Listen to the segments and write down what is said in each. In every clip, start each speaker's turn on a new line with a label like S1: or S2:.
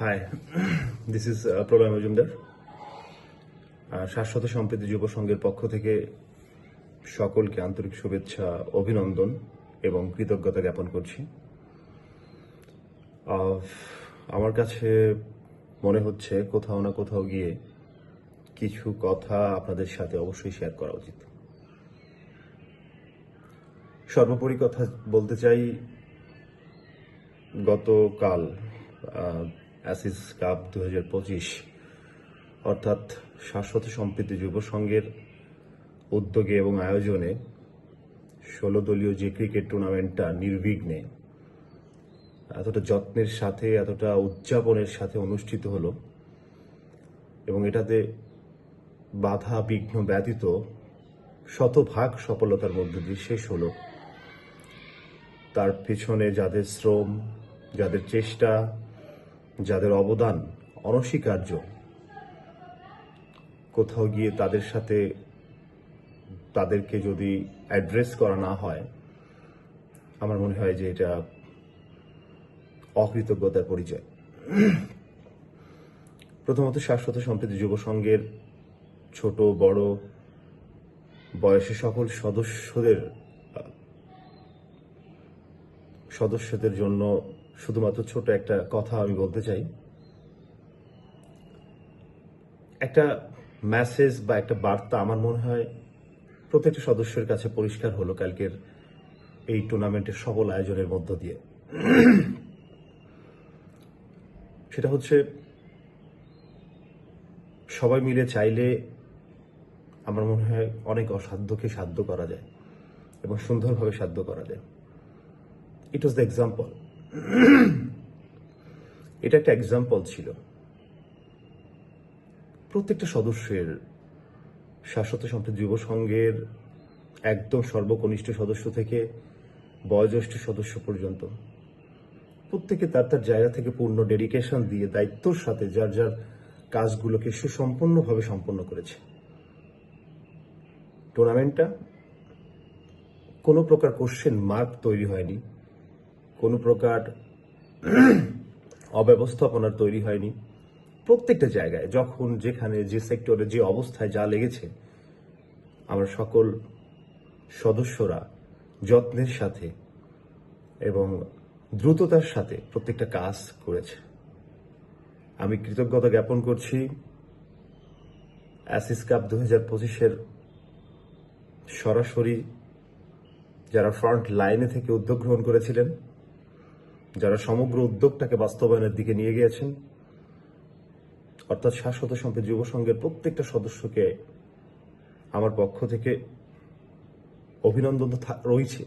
S1: Hi this is Pralay Majumdar শাশ্বত সম্প্রীতি যুব সংঘের পক্ষ থেকে সকলকে আন্তরিক শুভেচ্ছা, অভিনন্দন এবং কৃতজ্ঞতা জ্ঞাপন করছি। আমার কাছে মনে হচ্ছে কোথাও না কোথাও গিয়ে কিছু কথা আপনাদের সাথে অবশ্যই শেয়ার করা উচিত। সর্বোপরি কথা বলতে চাই, গতকাল অ্যাসিস কাপ দু হাজার পঁচিশ, অর্থাৎ শাশ্বত সম্প্রীতি যুব সংঘের উদ্যোগে এবং আয়োজনে ষোলো দলীয় যে ক্রিকেট টুর্নামেন্টটা নির্বিঘ্নে এতটা যত্নের সাথে, এতটা উদযাপনের সাথে অনুষ্ঠিত হলো এবং এটাতে বাধা বিঘ্ন ব্যতীত শতভাগ সফলতার মধ্য দিয়ে শেষ হলো। তার পেছনে যাদের শ্রম, যাদের চেষ্টা যাদের অবদান অনস্বীকার্য। কোথাও গিয়ে তাদের সাথে তাদেরকে যদি অ্যাড্রেস করা না হয়, আমার মনে হয় যে এটা অকৃতজ্ঞতার পরিচয়। প্রথমত শাশ্বত সম্প্রীতি যুব সংঘের ছোট, বড়, বয়সী সকল সদস্যদের সদস্যদের জন্য শুধুমাত্র ছোট একটা কথা আমি বলতে চাই। একটা মেসেজ বা একটা বার্তা আমার মনে হয় প্রত্যেকটা সদস্যের কাছে পরিষ্কার হলো কালকের এই টুর্নামেন্টের সফল আয়োজনের মধ্য দিয়ে। সেটা হচ্ছে, সবাই মিলে চাইলে আমার মনে হয় অনেক অসাধ্যকে সাধ্য করা যায় এবং সুন্দরভাবে সাধ্য করা যায়। ইট ওয়াজ দ্য এক্সাম্পল এটা একটা এক্সাম্পল ছিল। প্রত্যেকটা সদস্যের শাশ্বত সম্প্রীতি যুব সংঘের একদম সর্বকনিষ্ঠ সদস্য থেকে বয়োজ্যেষ্ঠ সদস্য পর্যন্ত। প্রত্যেকে তার তার জায়গা থেকে পূর্ণ ডেডিকেশন দিয়ে দায়িত্বর সাথে যার যার কাজগুলোকে সুসম্পন্নভাবে সম্পন্ন করেছে। টুর্নামেন্টটা কোনো প্রকার কোশ্চেন মার্ক তৈরি হয়নি। কোনো প্রকার অব্যবস্থাপনার তৈরি হয়নি। প্রত্যেকটা জায়গায়, যখন যেখানে যে সেক্টরে যে অবস্থায় যা লেগেছে, আমার সকল সদস্যরা যত্নের সাথে এবং দ্রুততার সাথে প্রত্যেকটা কাজ করেছে। আমি কৃতজ্ঞতা জ্ঞাপন করছি অ্যাসিস কাপ দু হাজার পঁচিশের সরাসরি যারা ফ্রন্ট লাইনে থেকে উদ্যোগ গ্রহণ করেছিলেন যারা সমগ্র উদ্যোগটাকে বাস্তবায়নের দিকে নিয়ে গিয়েছেন, অর্থাৎ শাশ্বত সম্প্রীতি যুব সংঘের প্রত্যেকটা সদস্যকে আমার পক্ষ থেকে অভিনন্দন তো রয়েছে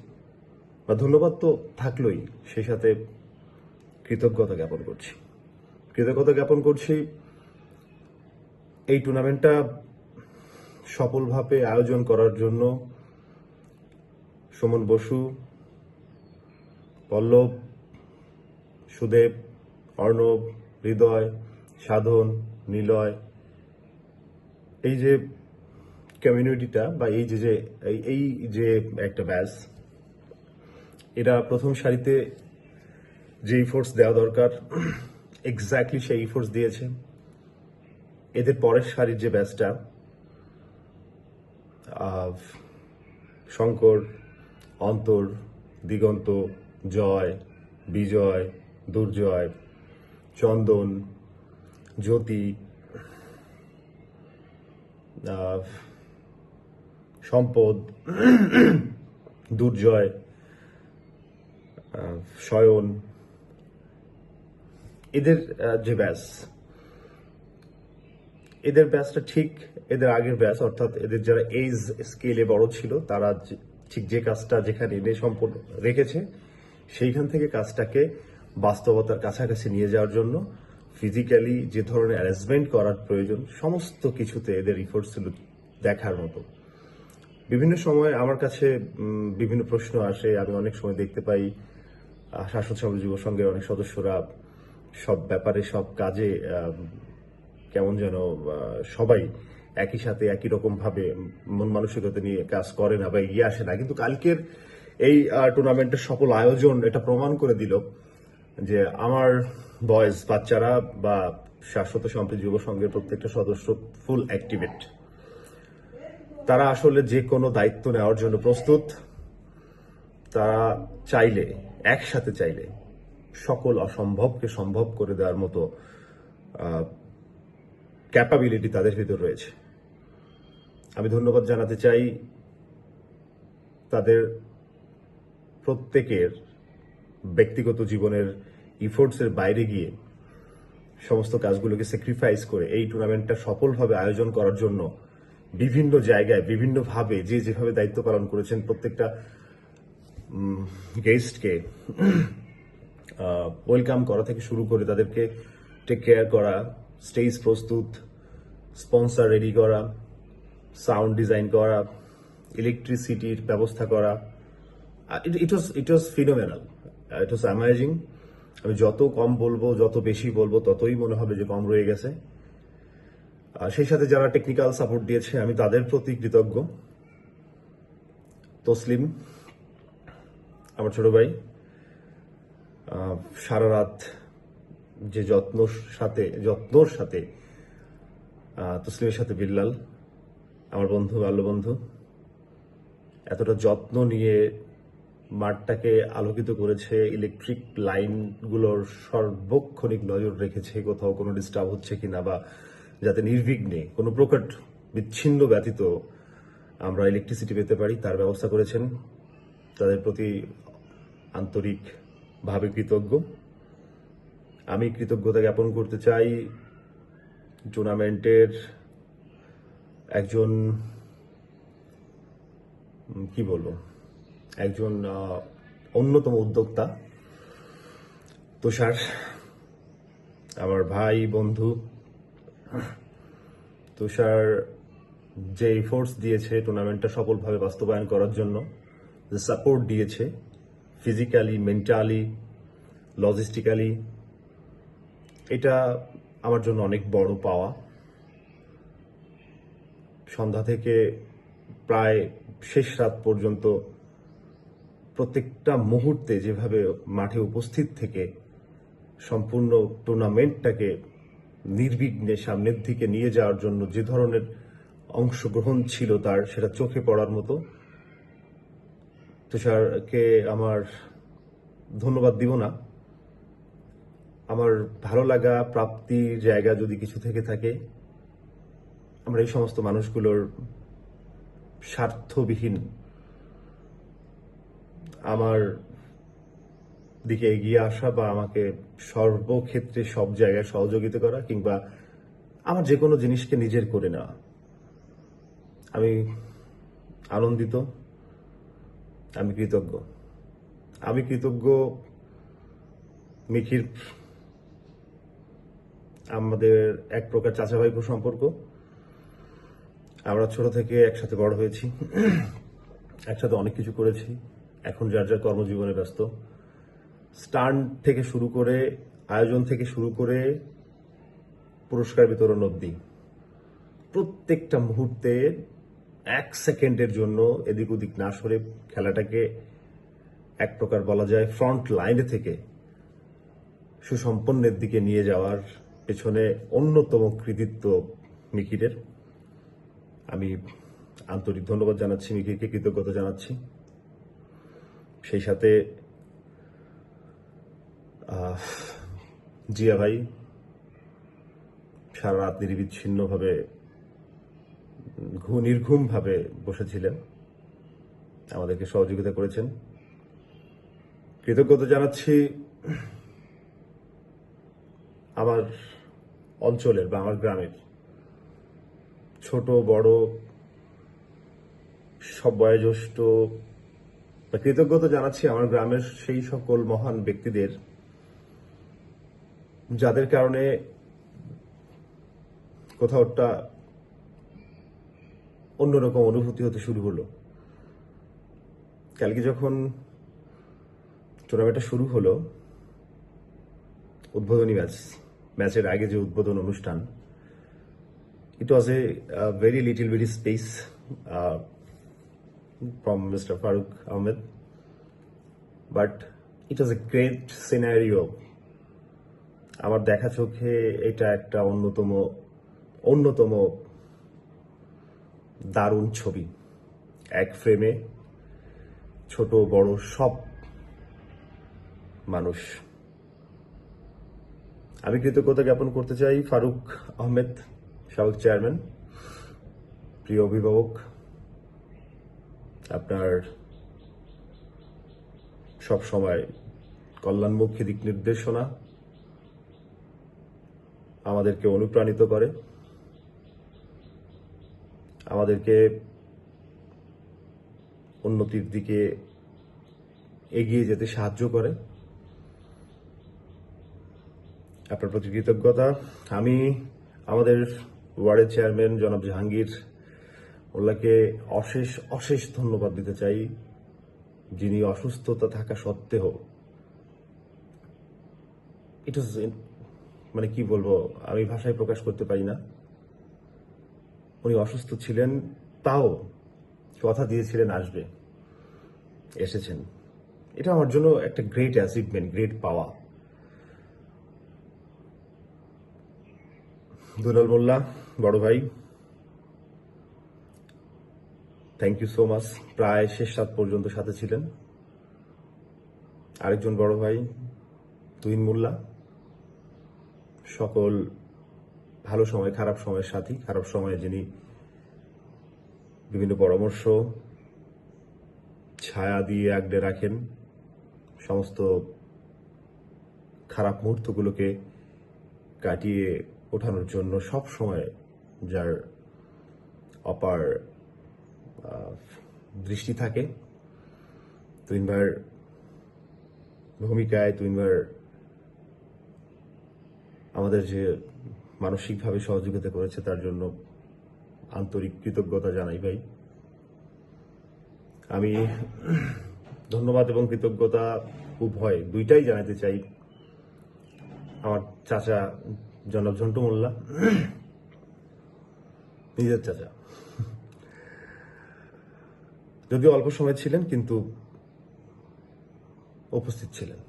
S1: বা ধন্যবাদ তো থাকলোই, সেই সাথে কৃতজ্ঞতা জ্ঞাপন করছি। কৃতজ্ঞতা জ্ঞাপন করছি, এই টুর্নামেন্টটা সফলভাবে আয়োজন করার জন্য সুমন বসু, পল্লব সুদেব অর্ণব হৃদয় সাধন নিলয় এই যে কমিউনিটিটা বা এই যে যে এই- যে একটা ব্যাস এটা প্রথম সারিতে যে ইফোর্টস দেওয়া দরকার এক্স্যাক্টলি সেই ইফোর্টস দিয়েছে। এদের পরের সারির যে ব্যাচটা আহ, শঙ্কর অন্তর দিগন্ত জয় বিজয় দুর্জয়, চন্দন, জ্যোতি সম্পদ, দুর্জয় শয়ন, এদের যে ব্যাস, এদের ব্যাচটা ঠিক, এদের আগের ব্যাচ অর্থাৎ এদের যারা এইজ স্কেলে বড় ছিল, তারা ঠিক যে কাজটা যেখানে এনে সম্পূর্ণ রেখেছে, সেইখান থেকে কাজটাকে বাস্তবতার কাছাকাছি নিয়ে যাওয়ার জন্য ফিজিক্যালি যে ধরনের অ্যারেঞ্জমেন্ট করার প্রয়োজন, সমস্ত কিছুতে এদের রিফোর্স ছিল দেখার মতো। বিভিন্ন সময় আমার কাছে বিভিন্ন প্রশ্ন আসে, আমি অনেক সময় দেখতে পাই শাসন সমাজ যুব সংঘের অনেক সদস্যরা সব ব্যাপারে, সব কাজে কেমন যেন সবাই একই সাথে একই রকম ভাবে মন মানসিকতা নিয়ে কাজ করে না বা এগিয়ে আসে না। কিন্তু কালকের এই টুর্নামেন্টের সকল আয়োজন এটা প্রমাণ করে দিল যে আমার বয়েজ বাচ্চারা বা শাশ্বত সম্প্রীতি যুব সংঘের প্রত্যেকটা সদস্য ফুল অ্যাক্টিভেট তারা আসলে যে কোনো দায়িত্ব নেওয়ার জন্য প্রস্তুত। তারা চাইলে, একসাথে চাইলে সকল অসম্ভবকে সম্ভব করে দেওয়ার মতো ক্যাপাবিলিটি তাদের ভিতর রয়েছে। আমি ধন্যবাদ জানাতে চাই তাদের প্রত্যেকের ব্যক্তিগত জীবনের ইফোর্টসের বাইরে গিয়ে সমস্ত কাজগুলোকে স্যাক্রিফাইস করে এই টুর্নামেন্টটা সফলভাবে আয়োজন করার জন্য বিভিন্ন জায়গায়, বিভিন্নভাবে যে যেভাবে দায়িত্ব পালন করেছেন প্রত্যেকটা গেস্টকে ওয়েলকাম করা থেকে শুরু করে তাদেরকে টেক কেয়ার করা স্টেজ প্রস্তুত স্পন্সর রেডি করা সাউন্ড ডিজাইন করা ইলেকট্রিসিটির ব্যবস্থা করা ইট ওয়াজ ইট ওয়াজ ফিনোমেনাল ইট ওয়াজ অ্যামাইজিং আমি যত কম বলব, যত বেশি বলব, ততই মনে হবে যে কম রয়ে গেছে। আর সেই সাথে যারা টেকনিক্যাল সাপোর্ট দিয়েছে, আমি তাদের প্রতি কৃতজ্ঞ। তসলিম, আমার ছোট ভাই সারা রাত যে যত্ন সাথে, যত্নর সাথে তসলিমের সাথে বিল্লাল, আমার বন্ধু বাল্য বন্ধু এতটা যত্ন নিয়ে মাঠটাকে আলোকিত করেছে ইলেকট্রিক লাইনগুলোর সর্বক্ষণিক নজর রেখেছে কোথাও কোনো ডিস্টার্ব হচ্ছে কিনা বা যাতে নির্বিঘ্নে কোনো প্রকট বিচ্ছিন্ন ব্যতীত আমরা ইলেকট্রিসিটি পেতে পারি, তার ব্যবস্থা করেছেন তাদের প্রতি আন্তরিকভাবে কৃতজ্ঞ। আমি কৃতজ্ঞতা জ্ঞাপন করতে চাই টুর্নামেন্টের একজন কি বলব? একজন অন্যতম উদ্যোক্তা। তুষার আমার ভাই, বন্ধু তুষার যে এফোর্টস দিয়েছে টুর্নামেন্টটা সফলভাবে বাস্তবায়ন করার জন্য, যে সাপোর্ট দিয়েছে ফিজিক্যালি মেন্টালি লজিস্টিক্যালি এটা আমার জন্য অনেক বড় পাওয়া। সন্ধ্যা থেকে প্রায় শেষ রাত পর্যন্ত প্রত্যেকটা মুহূর্তে যেভাবে মাঠে উপস্থিত থেকে সম্পূর্ণ টুর্নামেন্টটাকে নির্বিঘ্নে সামনের দিকে নিয়ে যাওয়ার জন্য যে ধরনের অংশগ্রহণ ছিল তার, সেটা চোখে পড়ার মতো। তুষারকে আমার ধন্যবাদ দিব না। আমার ভালো লাগা প্রাপ্তির জায়গা যদি কিছু থেকে থাকে, আমরা এই সমস্ত মানুষগুলোর স্বার্থবিহীন আমার দিকে এগিয়ে আসা বা আমাকে সর্বক্ষেত্রে সব জায়গায় সহযোগিতা করা কিংবা আমার যে কোনো জিনিসকে নিজের করে নেওয়া। আমি আনন্দিত, আমি কৃতজ্ঞ। আমি কৃতজ্ঞ মিখির আমাদের এক প্রকার চাচা ভাইপো সম্পর্ক। আমরা ছোট থেকে একসাথে বড় হয়েছি, একসাথে অনেক কিছু করেছি। এখন যার যার কর্মজীবনে ব্যস্ত, স্টান্ট থেকে শুরু করে, আয়োজন থেকে শুরু করে পুরস্কার বিতরণ অবধি প্রত্যেকটা মুহূর্তে এক সেকেন্ডের জন্য এদিক ওদিক না সরে খেলাটাকে এক প্রকার বলা যায় ফ্রন্ট লাইনে থেকে সুসম্পন্নের দিকে নিয়ে যাওয়ার পেছনে অন্যতম কৃতিত্ব মিকিরের। আমি আন্তরিক ধন্যবাদ জানাচ্ছি মিকিরকে, কৃতজ্ঞতা জানাচ্ছি। সেই সাথে জিয়া ভাই সারা রাত নির্বিচ্ছিন্নভাবে ঘু নির্ঘুমভাবে বসেছিলেন। আমাদেরকে সহযোগিতা করেছেন। কৃতজ্ঞতা জানাচ্ছি আমার অঞ্চলের বা আমার গ্রামের ছোট, বড় সব বয়োজ্যেষ্ঠ কৃতজ্ঞতা জানাচ্ছি আমার গ্রামের সেই সকল মহান ব্যক্তিদের যাদের কারণে কোথাও একটা অন্যরকম অনুভূতি হতে শুরু হলো কালকে যখন টুর্নামেন্টটা শুরু হলো উদ্বোধনী ম্যাচ ম্যাচের আগে যে উদ্বোধন অনুষ্ঠান it was a very very very uh, from Mr. Farooq Ahmed, but it was a great scenario. আমার দেখা চোখে এটা একটা অন্যতম অন্যতম দারুণ ছবি। এক ফ্রেমে ছোট বড় সব মানুষ। আমি কৃতজ্ঞতা জ্ঞাপন করতে চাই ফারুক আহমেদ সাবেক চেয়ারম্যান প্রিয় অভিভাবক। আপনার সব সময় কল্যাণমুখী দিক নির্দেশনা আমাদেরকে অনুপ্রাণিত করে, আমাদেরকে উন্নতির দিকে এগিয়ে যেতে সাহায্য করে। আপনার প্রতি কৃতজ্ঞতা। আমি আমাদের ওয়ার্ডের চেয়ারম্যান জনাব জাহাঙ্গীর মোল্লাকে অশেষ অশেষ ধন্যবাদ দিতে চাই, যিনি অসুস্থতা থাকা সত্ত্বেও ইট ওয়াজ মানে কি বলব, আমি ভাষায় প্রকাশ করতে পারি না। উনি অসুস্থ ছিলেন, তাও কথা দিয়েছিলেন, আসবে, এসেছেন। এটা আমার জন্য একটা গ্রেট অ্যাচিভমেন্ট গ্রেট পাওয়া দুলাল মোল্লা, বড় ভাই থ্যাংক ইউ সো মাচ প্রায় শেষ রাত পর্যন্ত সাথে ছিলেন। আরেকজন বড় ভাই, তুহিন মোল্লা। সকল ভালো সময়, খারাপ সময়ের সাথী। খারাপ সময়ে যিনি বিভিন্ন পরামর্শ, ছায়া দিয়ে আগলে রাখেন, সমস্ত খারাপ মুহূর্তগুলোকে কাটিয়ে ওঠানোর জন্য সব সময় যার অপার দৃষ্টি থাকে। তুইনবার ভূমিকায়, তুইনবার আমাদের যে মানসিকভাবে সহযোগিতা করেছে, তার জন্য আন্তরিক কৃতজ্ঞতা জানাই ভাই। আমি ধন্যবাদ এবং কৃতজ্ঞতা উভয় দুইটাই জানাতে চাই আমার চাচা জনাব ঝন্টু মোল্লা, নিজের চাচা। যদিও অল্প সময় ছিলেন, কিন্তু উপস্থিত ছিলেন।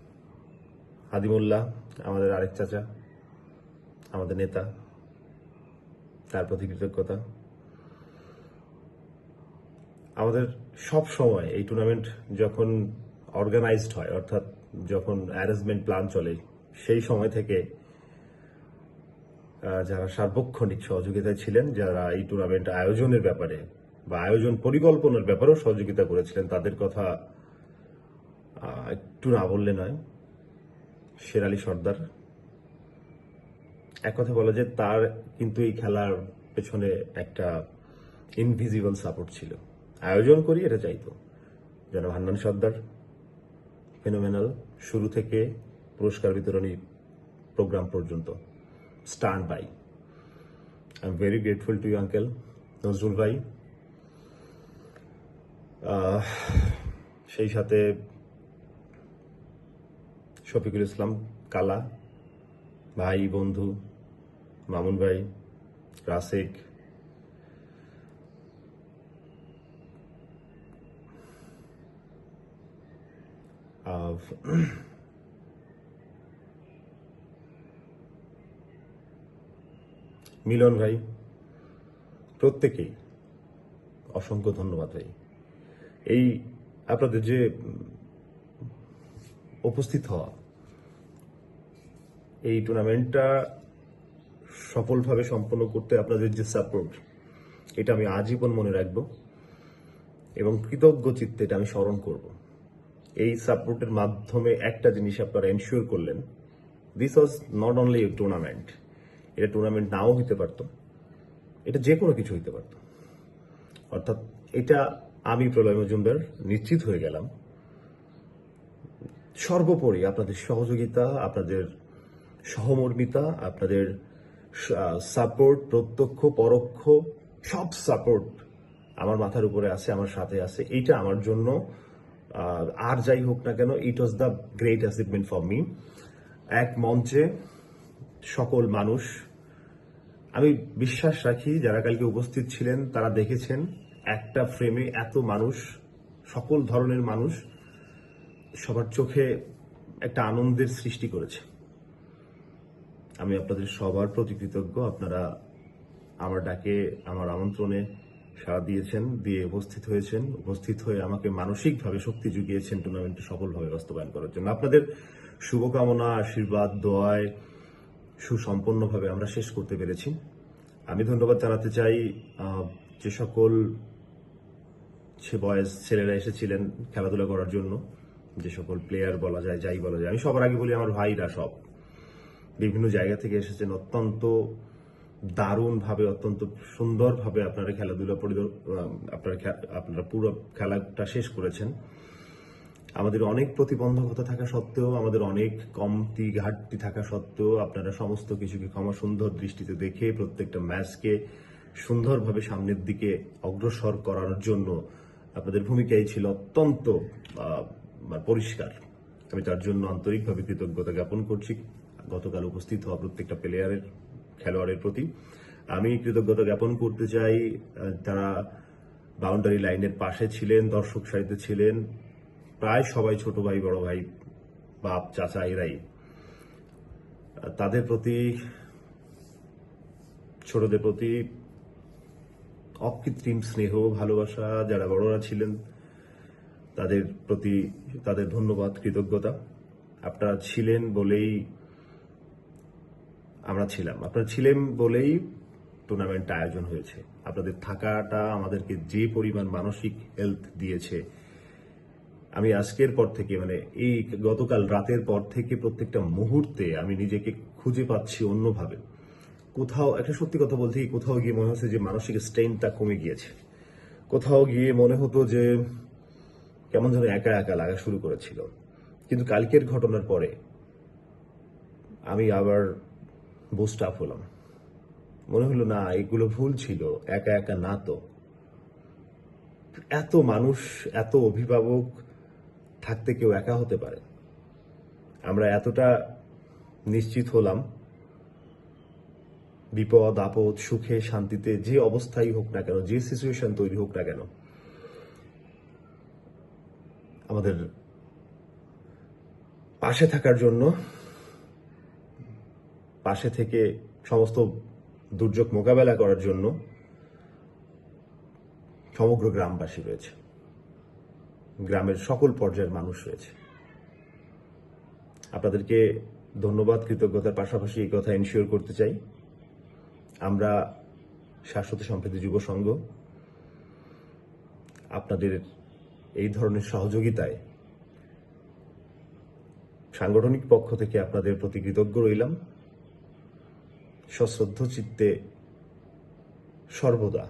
S1: হাদিমুল্লাহ, আমাদের আরেক চাচা, আমাদের নেতা, তার প্রতি কৃতজ্ঞতা। আমাদের সব সময় এই টুর্নামেন্ট যখন অর্গানাইজড হয়, অর্থাৎ যখন অ্যারেঞ্জমেন্ট প্ল্যান চলে, সেই সময় থেকে যারা সার্বক্ষণিক সহযোগিতায় ছিলেন, যারা এই টুর্নামেন্ট আয়োজনের ব্যাপারে বা আয়োজন পরিকল্পনার ব্যাপারেও সহযোগিতা করেছিলেন, তাদের কথা একটু না বললে নয়। শেরালি সর্দার। এক কথা বলা যায়, তার কিন্তু এই খেলার পেছনে একটা ইনভিজিবল সাপোর্ট ছিল। আয়োজন করি, এটা চাইতো যেন হান্নান সর্দার ফেনোমেনাল শুরু থেকে পুরস্কার বিতরণী প্রোগ্রাম পর্যন্ত stand by I M very grateful to you uncle Nazrul ভাই। সেই সাথে শফিকুল ইসলাম, কালা, ভাই, বন্ধু, মামুন ভাই, রাসেক। মিলন ভাই, প্রত্যেকেই অসংখ্য ধন্যবাদ ভাই। এই আপনাদের যে উপস্থিত হওয়া, এই টুর্নামেন্টটা সফলভাবে সম্পন্ন করতে আপনাদের যে সাপোর্ট এটা আমি আজীবন মনে রাখব এবং কৃতজ্ঞ চিত্তে এটা আমি স্মরণ করব। এই সাপোর্টের মাধ্যমে একটা জিনিস আপনারা এনশিওর করলেন this was not only tournament এটা টুর্নামেন্ট নাও হইতে পারতো, এটা যে কোনো কিছু হইতে পারতো। অর্থাৎ এটা আমি প্রলয় মজুমদার নিশ্চিত হয়ে গেলাম। সর্বোপরি আপনাদের সহযোগিতা, আপনাদের সহমর্মিতা, আপনাদের সাপোর্ট প্রত্যক্ষ, পরোক্ষ, সব সাপোর্ট আমার মাথার উপরে আছে, আমার সাথে আছে। এইটা আমার জন্য আর যাই হোক না কেন it was the great achievement for me এক মঞ্চে সকল মানুষ, আমি বিশ্বাস রাখি, যারা কালকে উপস্থিত ছিলেন, তারা দেখেছেন। একটা ফ্রেমে এত মানুষ, সকল ধরনের মানুষ সবার চোখে একটা আনন্দের সৃষ্টি করেছে। আমি আপনাদের সবার প্রতি কৃতজ্ঞ। আপনারা আমার ডাকে, আমার আমন্ত্রণে সাড়া দিয়েছেন, দিয়ে উপস্থিত হয়েছেন। উপস্থিত হয়ে আমাকে মানসিকভাবে শক্তি জুগিয়েছেন টুর্নামেন্টটি সফলভাবে বাস্তবায়ন করার জন্য। আপনাদের শুভকামনা, আশীর্বাদ, দোয়ায় সুসম্পন্নভাবে আমরা শেষ করতে পেরেছি। আমি ধন্যবাদ জানাতে চাই যে সকল সে বয়স ছেলেরা এসেছিলেন খেলাধুলা করার জন্য। যে সকল প্লেয়ার বলা যায়, যাই বলা যায়। আমি সবার আগে বলি আমার ভাইরা সব। বিভিন্ন জায়গা থেকে এসেছেন। অত্যন্ত দারুণভাবে, অত্যন্ত সুন্দরভাবে আপনারা খেলাধুলা আপনারা আপনারা পুরো খেলাটা শেষ করেছেন। আমাদের অনেক প্রতিবন্ধকতা থাকা সত্ত্বেও, আমাদের অনেক কমতি ঘাটতি থাকা সত্ত্বেও আপনারা সমস্ত কিছুকে ক্ষমা সুন্দর দৃষ্টিতে দেখে প্রত্যেকটা ম্যাচকে সুন্দরভাবে সামনের দিকে অগ্রসর করার জন্য আপনাদের ভূমিকাই ছিল অত্যন্ত মানে পরিষ্কার। আমি তার জন্য আন্তরিকভাবে কৃতজ্ঞতা জ্ঞাপন করছি। গতকাল উপস্থিত হওয়া প্রত্যেকটা প্লেয়ারের, খেলোয়াড়ের প্রতি। আমি কৃতজ্ঞতা জ্ঞাপন করতে চাই তারা বাউন্ডারি লাইনের পাশে ছিলেন, দর্শক সারিতে ছিলেন, প্রায় সবাই ছোট ভাই, বড় ভাই, বাপ, চাচা, এরাই। তাদের প্রতি, ছোটদের প্রতি অকৃত্রিম স্নেহ, ভালোবাসা, যারা বড়রা ছিলেন, তাদের প্রতি তাদের ধন্যবাদ, কৃতজ্ঞতা। আপনারা ছিলেন বলেই আমরা ছিলাম। আপনারা ছিলেন বলেই টুর্নামেন্টটা আয়োজন হয়েছে। আপনাদের থাকাটা আমাদেরকে যে পরিমাণ মানসিক হেলথ দিয়েছে, আমি আজকের পর থেকে মানে এই গতকাল রাতের পর থেকে প্রত্যেকটা মুহূর্তে আমি নিজেকে খুঁজে পাচ্ছি অন্যভাবে। কোথাও, একটা সত্যি কথা বলতে কোথাও গিয়ে মনে হচ্ছে যে মানসিক স্ট্রেনটা কমে গিয়েছে। কোথাও গিয়ে মনে হতো যে কেমন যেন একা একা লাগা শুরু করেছিল। কিন্তু কালকের ঘটনার পরে আমি আবার বুস্ট আপ হলাম। মনে হলো, না, এগুলো ভুল ছিল, একা একা না তো। এত মানুষ, এত অভিভাবক থাকতে কেউ একা হতে পারে। আমরা এতটা নিশ্চিত হলাম বিপদ, আপদ, সুখে, শান্তিতে যে অবস্থাই হোক না কেন, যে সিচুয়েশন তৈরি হোক না কেন, আমাদের পাশে থাকার জন্য, পাশে থেকে সমস্ত দুর্যোগ মোকাবেলা করার জন্য সমগ্র গ্রামবাসী রয়েছে। গ্রামের সকল পর্যায়ের মানুষ রয়েছে। আপনাদেরকে ধন্যবাদ, কৃতজ্ঞতার পাশাপাশি এই কথা এনশিওর করতে চাই। আমরা শাশ্বত সম্প্রীতি যুব সংঘ, আপনাদের এই ধরনের সহযোগিতায় সাংগঠনিক পক্ষ থেকে আপনাদের প্রতি কৃতজ্ঞ রইলাম। সশ্রদ্ধ চিত্তে সর্বদা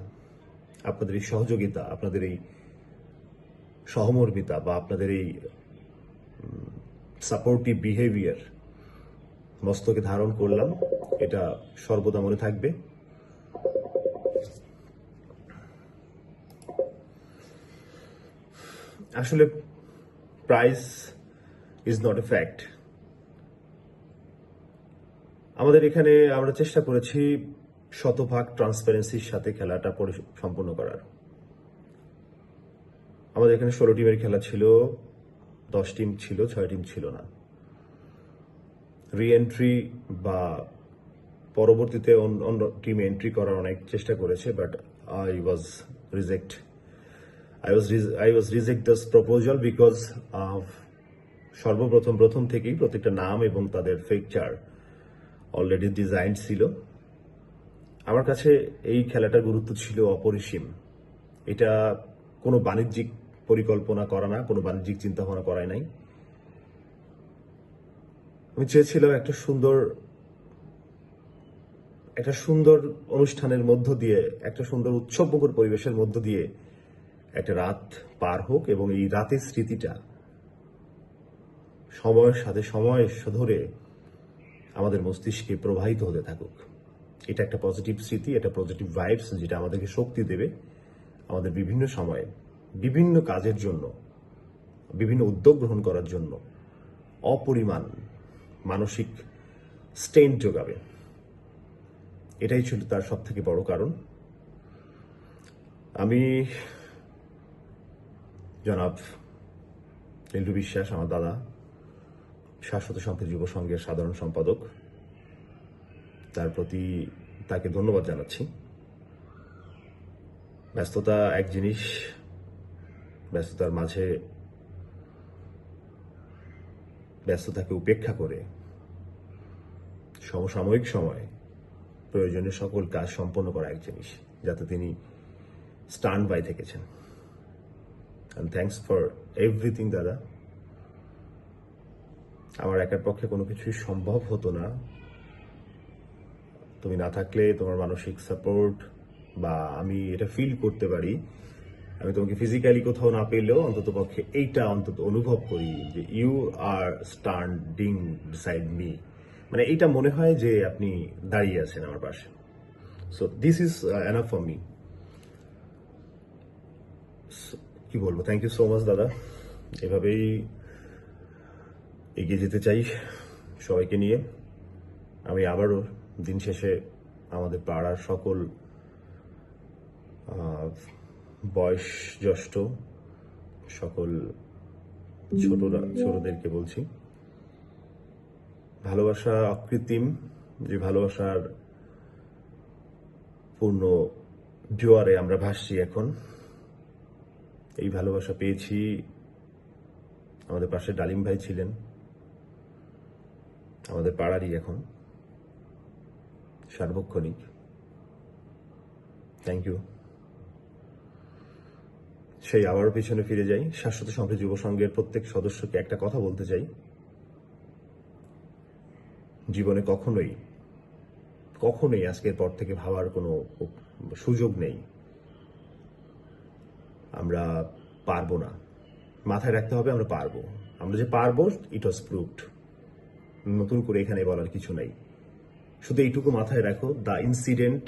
S1: আপনাদের এই সহযোগিতা, আপনাদের এই সহমর্মিতা বা আপনাদের এই সাপোর্টিভ বিহেভিয়ার মস্তকে ধারণ করলাম। এটা সর্বদা মনে থাকবে। আসলে price is not a fact আমাদের এখানে আমরা চেষ্টা করেছি শতভাগ ট্রান্সপারেন্সির সাথে খেলাটা সম্পন্ন করার। আমাদের এখানে ষোলো টিমের খেলা ছিল, দশ টিম ছিল, ছয় টিম ছিল না। রি এন্ট্রি বা পরবর্তীতে অন্য- টিম এন্ট্রি করার অনেক চেষ্টা করেছে but I was reject I was I was reject this proposal because সর্বপ্রথম, প্রথম থেকেই প্রত্যেকটা নাম এবং তাদের ফিকচার অলরেডি ডিজাইন ছিল। আমার কাছে এই খেলাটার গুরুত্ব ছিল অপরিসীম। এটা কোনো বাণিজ্যিক পরিকল্পনা করা না, কোনো বাণিজ্যিক চিন্তা ভাবনা করাই নাই। আমি চেয়েছিলাম একটা সুন্দর একটা সুন্দর অনুষ্ঠানের মধ্য দিয়ে, একটা সুন্দর উৎসবমুখর পরিবেশের মধ্য দিয়ে একটা রাত পার হোক এবং এই রাতের স্মৃতিটা সময়ের সাথে সময় ধরে আমাদের মস্তিষ্কে প্রবাহিত হতে থাকুক। এটা একটা পজিটিভ স্মৃতি, এটা পজিটিভ ভাইবস যেটা আমাদেরকে শক্তি দেবে আমাদের বিভিন্ন সময়ে, বিভিন্ন কাজের জন্য, বিভিন্ন উদ্যোগ গ্রহণ করার জন্য অপরিমাণ মানসিক স্ট্রেন যোগাবে। এটাই ছিল তার সব থেকে বড় কারণ। আমি, জনাব রিন্টু বিশ্বাস, আমার দাদা, শাশ্বত সম্প্রীতি যুব সংঘের সাধারণ সম্পাদক, তার প্রতি তাকে ধন্যবাদ জানাচ্ছি। ব্যস্ততা এক জিনিস, ব্যস্ততার মাঝে ব্যস্ততাকে উপেক্ষা করে সমসাময়িক সময়ে প্রয়োজনীয় সকল কাজ সম্পন্ন করা এক জিনিস, যাতে তিনি স্টান্ড বাই থেকেছেন। অ্যান্ড থ্যাংকস ফর এভরিথিং দাদা। আমার একার পক্ষে কোনো কিছুই সম্ভব হতো না। তুমি না থাকলে তোমার মানসিক সাপোর্ট বা আমি এটা ফিল করতে পারি। আমি তোমাকে ফিজিক্যালি কোথাও না পেলেও অন্তত পক্ষে এইটা অন্তত অনুভব করি যে you are standing beside me মানে এইটা মনে হয় যে আপনি দাঁড়িয়ে আছেন আমার পাশে। So this is enough for me কি বলব? থ্যাংক ইউ সো মাচ দাদা। এভাবেই এগিয়ে যেতে চাই সবাইকে নিয়ে। আমি আবারও দিন শেষে আমাদের পাড়ার সকল বয়স জ্যেষ্ঠ সকল ছোটরা ছোটদেরকে বলছি। ভালোবাসা অকৃত্রিম যে ভালোবাসার পূর্ণ জোয়ারে আমরা ভাসছি এখন। এই ভালোবাসা পেয়েছি আমাদের পাশে ডালিম ভাই ছিলেন আমাদের পাড়ারই এখন সার্বক্ষণিক। থ্যাংক ইউ সেই আবারও পিছনে ফিরে যাই। শাশ্বত সংঘ যুব সংঘের প্রত্যেক সদস্যকে একটা কথা বলতে চাই। জীবনে কখনোই কখনোই আজকের পর থেকে ভাবার কোনো সুযোগ নেই। আমরা পারব না। মাথায় রাখতে হবে আমরা পারব। আমরা যে পারব ইট ওয়াজ প্রুভড নতুন করে এখানে বলার কিছু নাই। শুধু এইটুকু মাথায় রাখো the incident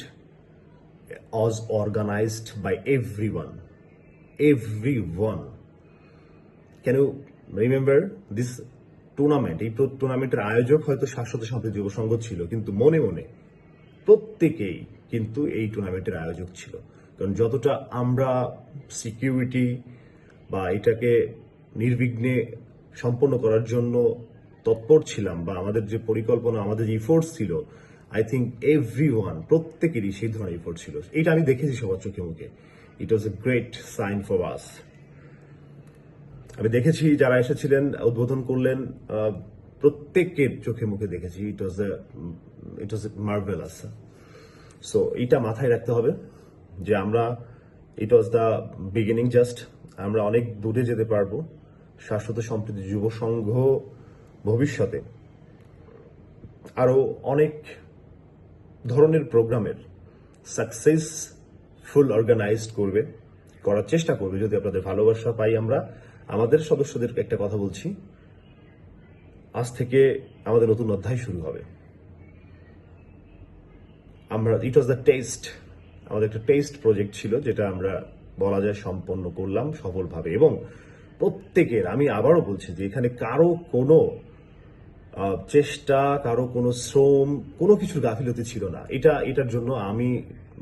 S1: was organised by everyone can you remember this tournament এই টুর্নামেন্টের আয়োজক হয়তো শাশ্বত সম্প্রীতি যুব সংঘ ছিল, কিন্তু মনে মনে প্রত্যেকেই কিন্তু এই টুর্নামেন্টের আয়োজক ছিল। কারণ যতটা আমরা সিকিউরিটি বা এটাকে নির্বিঘ্নে সম্পন্ন করার জন্য তৎপর ছিলাম বা আমাদের যে পরিকল্পনা, আমাদের যে ইফোর্টস ছিল আই থিঙ্ক এভরি ওয়ান প্রত্যেকেরই সেই ধরনের ইফোর্ট ছিল। এটা আমি দেখেছি সবার চোখে মুখে। It was a great sign for us আমি দেখেছি যারা এসেছিলেন, উদ্বোধন করলেন প্রত্যেকের চোখে মুখে দেখেছি। ইট ওয়াজ ইট ওয়াজ মার্ভেলাস সো এইটা মাথায় রাখতে হবে যে আমরা it was the beginning just আমরা অনেক দূরে যেতে পারব, শাশ্বত সম্প্রীতি, যুব সংঘ ভবিষ্যতে। আরও অনেক ধরনের প্রোগ্রামের সাকসেসফুল অর্গানাইজড করবে, করার চেষ্টা করবে। যদি আপনাদের ভালোবাসা পাই আমরা, আমাদের সদস্যদেরকে একটা কথা বলছি, আজ থেকে আমাদের নতুন অধ্যায় শুরু হবে। আমরা ইট ওয়াজ দ্য টেস্ট আমাদের একটা টেস্ট প্রজেক্ট ছিল, যেটা আমরা বলা যায় সম্পন্ন করলাম সফলভাবে। এবং প্রত্যেকের, আমি আবারও বলছি যে এখানে কারও কোনো চেষ্টা, কারও কোনো শ্রম, কোনো কিছুর গাফিলতি ছিল না। এটা, এটার জন্য আমি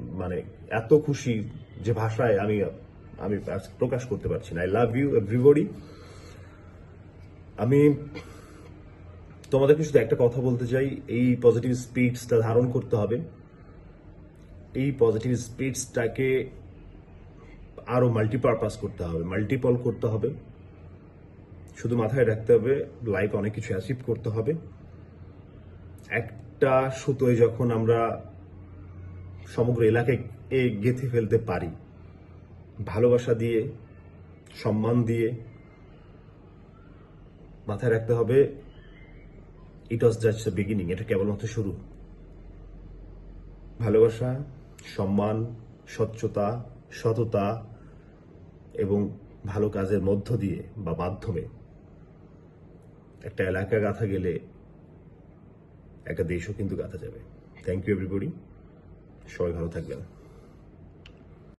S1: মানে এত খুশি যে ভাষায় আমি আমি প্রকাশ করতে পারছি না। আই লাভ ইউ এভরিবডি আমি তোমাদেরকে শুধু একটা কথা বলতে চাই। এই পজিটিভ স্পিডসটা ধারণ করতে হবে। এই পজিটিভ স্পিডসটাকে আরও মাল্টিপারপাস করতে হবে মাল্টিপল করতে হবে। শুধু মাথায় রাখতে হবে লাইফ অনেক কিছু অ্যাচিভ করতে হবে। একটা সুতোয় যখন আমরা সমগ্র এলাকায় গেঁথে ফেলতে পারি। ভালোবাসা দিয়ে, সম্মান দিয়ে মাথায় রাখতে হবে it was just the beginning এটা কেবলমাত্র শুরু। ভালোবাসা, সম্মান, স্বচ্ছতা, সততা এবং ভালো কাজের মধ্য দিয়ে বা মাধ্যমে একটা এলাকা গাথা গেলে একটা দেশও কিন্তু গাথা যাবে। থ্যাংক ইউ এভরিবডি সবাই ভালো থাকবেন।